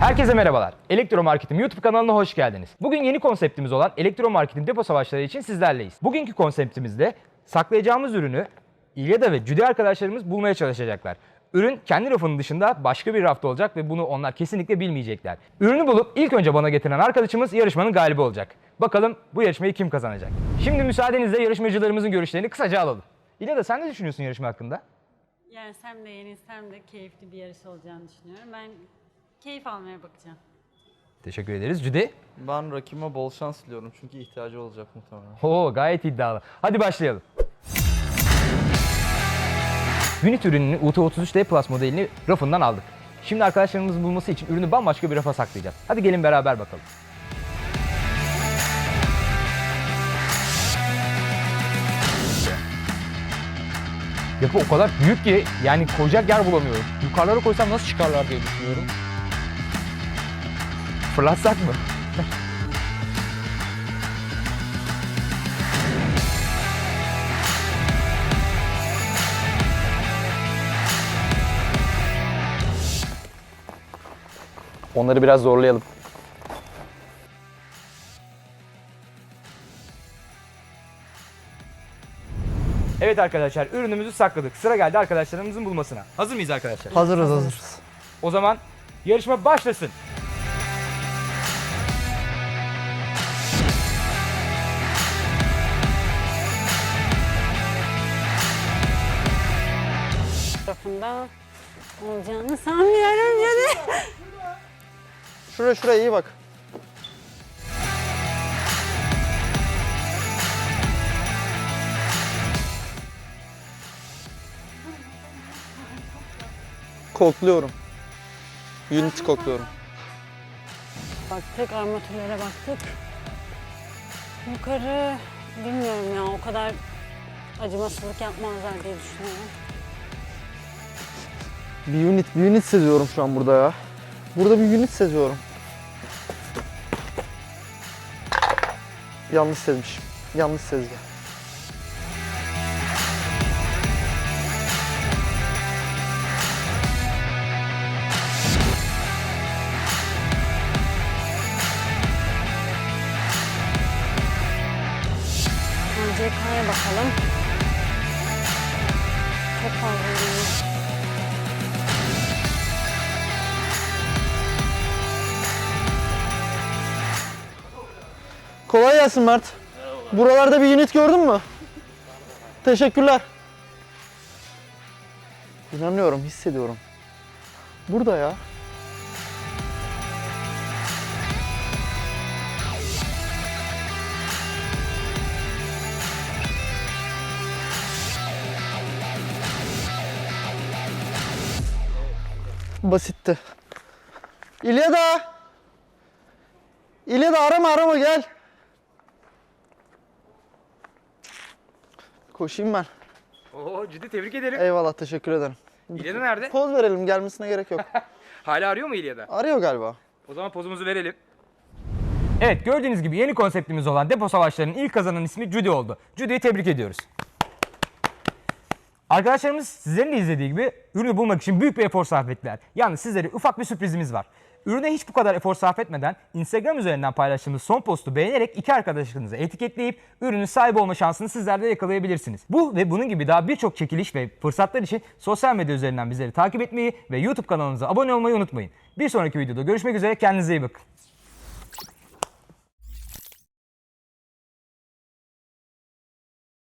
Herkese merhabalar. Elektro Marketim YouTube kanalına hoş geldiniz. Bugün yeni konseptimiz olan Elektro Marketin depo savaşları için sizlerleyiz. Bugünkü konseptimizde saklayacağımız ürünü İlyada ve Cüde arkadaşlarımız bulmaya çalışacaklar. Ürün kendi rafının dışında başka bir rafta olacak ve bunu onlar kesinlikle bilmeyecekler. Ürünü bulup ilk önce bana getiren arkadaşımız yarışmanın galibi olacak. Bakalım bu yarışmayı kim kazanacak? Şimdi müsaadenizle yarışmacılarımızın görüşlerini kısaca alalım. İlyada sen ne düşünüyorsun yarışma hakkında? Yensem de yenilsem de keyifli bir yarış olacağını düşünüyorum. Ben keyif almaya bakacağım. Teşekkür ederiz. Cüde? Ben rakibime bol şans diliyorum çünkü ihtiyacı olacak muhtemelen. Oo gayet iddialı. Hadi başlayalım. Unit ürününün UT33D Plus modelini rafından aldık. Şimdi arkadaşlarımızın bulması için ürünü bambaşka bir rafa saklayacağız. Hadi gelin beraber bakalım. Yapı o kadar büyük ki yani koyacak yer bulamıyorum. Yukarılara koysam nasıl çıkarlar diye düşünüyorum. Fırlatsak mı? Onları biraz zorlayalım. Evet arkadaşlar ürünümüzü sakladık. Sıra geldi arkadaşlarımızın bulmasına. Hazır mıyız arkadaşlar? Hazırız hazırız. O zaman yarışma başlasın. Tarafında olacağını sanmıyorum yani. Şuraya şuraya iyi bak. Kokluyorum. Unit kokluyorum. Baktık armatürlere baktık. Yukarı bilmiyorum ya o kadar acımasızlık yapmazlar diye düşünüyorum. Bir unit, bir unit seziyorum şu an burada ya. Burada bir unit seziyorum. Yanlış sezmişim. Yanlış sezgi. ACK'ya bakalım. Çok fazla Kolay gelsin Mert. Buralarda bir unit gördün mü? Teşekkürler. İnanıyorum, hissediyorum. Burada ya. Basitti. İlyada! İlyada arama arama gel. Koşayım ben. Oo ciddi tebrik ederim. Eyvallah teşekkür ederim. İlyada nerede? Poz verelim gelmesine gerek yok. Hala arıyor mu İlyada? Arıyor galiba. O zaman pozumuzu verelim. Evet gördüğünüz gibi yeni konseptimiz olan depo savaşlarının ilk kazanan ismi Judy oldu. Judy'yi tebrik ediyoruz. Arkadaşlarımız sizlerin de izlediği gibi ürünü bulmak için büyük bir efor sarf ettiler. Yalnız sizlere ufak bir sürprizimiz var. Ürüne hiç bu kadar efor sarf etmeden Instagram üzerinden paylaştığımız son postu beğenerek iki arkadaşınızı etiketleyip ürünün sahibi olma şansını sizler de yakalayabilirsiniz. Bu ve bunun gibi daha birçok çekiliş ve fırsatlar için sosyal medya üzerinden bizleri takip etmeyi ve YouTube kanalımıza abone olmayı unutmayın. Bir sonraki videoda görüşmek üzere kendinize iyi bakın.